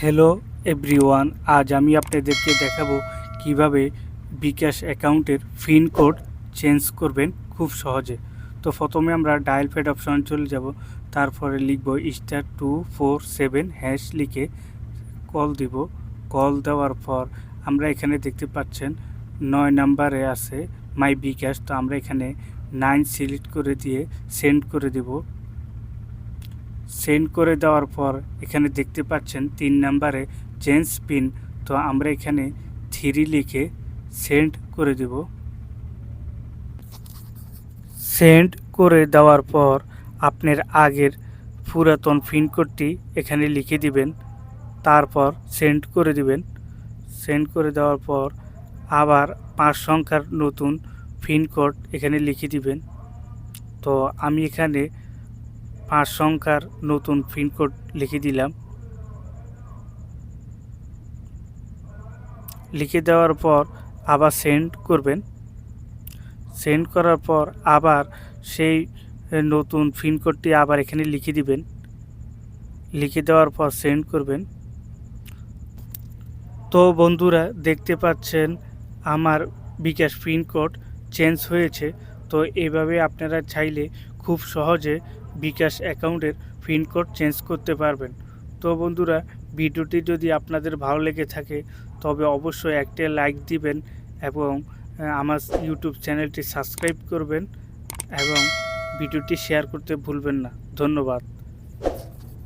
Hello everyone আজ আমি আপনাদেরকে দেখাবো কীভাবে বিকাশ অ্যাকাউন্টের পিন কোড চেঞ্জ করবেন খুব সহজে। তো প্রথমে আমরা ডায়াল প্যাড অপশন চলে যাব। তারপরে লিখব star two four seven hash লিখে কল দিব। কল দেওয়ার পর আমরা এখানে দেখতে পাচ্ছেন নয় নাম্বারে আছে মাই বিকাশ। তো আমরা এখানে নাইন সিলেক্ট করে দিয়ে সেন্ড করে দেব। সেন্ড করে দেওয়ার পর এখানে দেখতে পাচ্ছেন তিন নাম্বারে চেঞ্জ পিন। তো আমরা এখানে থ্রি লিখে সেন্ড করে দেব। সেন্ড করে দেওয়ার পর আপনার আগের পুরাতন পিনকোডটি এখানে লিখে দিবেন। তারপর সেন্ড করে দিবেন। সেন্ড করে দেওয়ার পর আবার পাঁচ সংখ্যার নতুন পিনকোড এখানে লিখে দিবেন। তো আমি এখানে পাঁচ সংখ্যার নতুন পিনকোড লিখে দিলাম। লিখে দেওয়ার পর আবার সেন্ড করবেন। সেন্ড করার পর আবার সেই নতুন পিনকোডটি আবার এখানে লিখে দিবেন। লিখে দেওয়ার পর সেন্ড করবেন। তো বন্ধুরা, দেখতে পাচ্ছেন আমার বিকাশ পিনকোড চেঞ্জ হয়েছে। তো এভাবে আপনারা চাইলে খুব সহজে বিকাশ অ্যাকাউন্টের পিনকোড চেঞ্জ করতে পারবেন। তো বন্ধুরা, ভিডিওটি যদি আপনাদের ভালো লেগে থাকে, তবে অবশ্যই একটা লাইক দিবেন এবং আমার ইউটিউব চ্যানেলটি সাবস্ক্রাইব করবেন এবং ভিডিওটি শেয়ার করতে ভুলবেন না। ধন্যবাদ।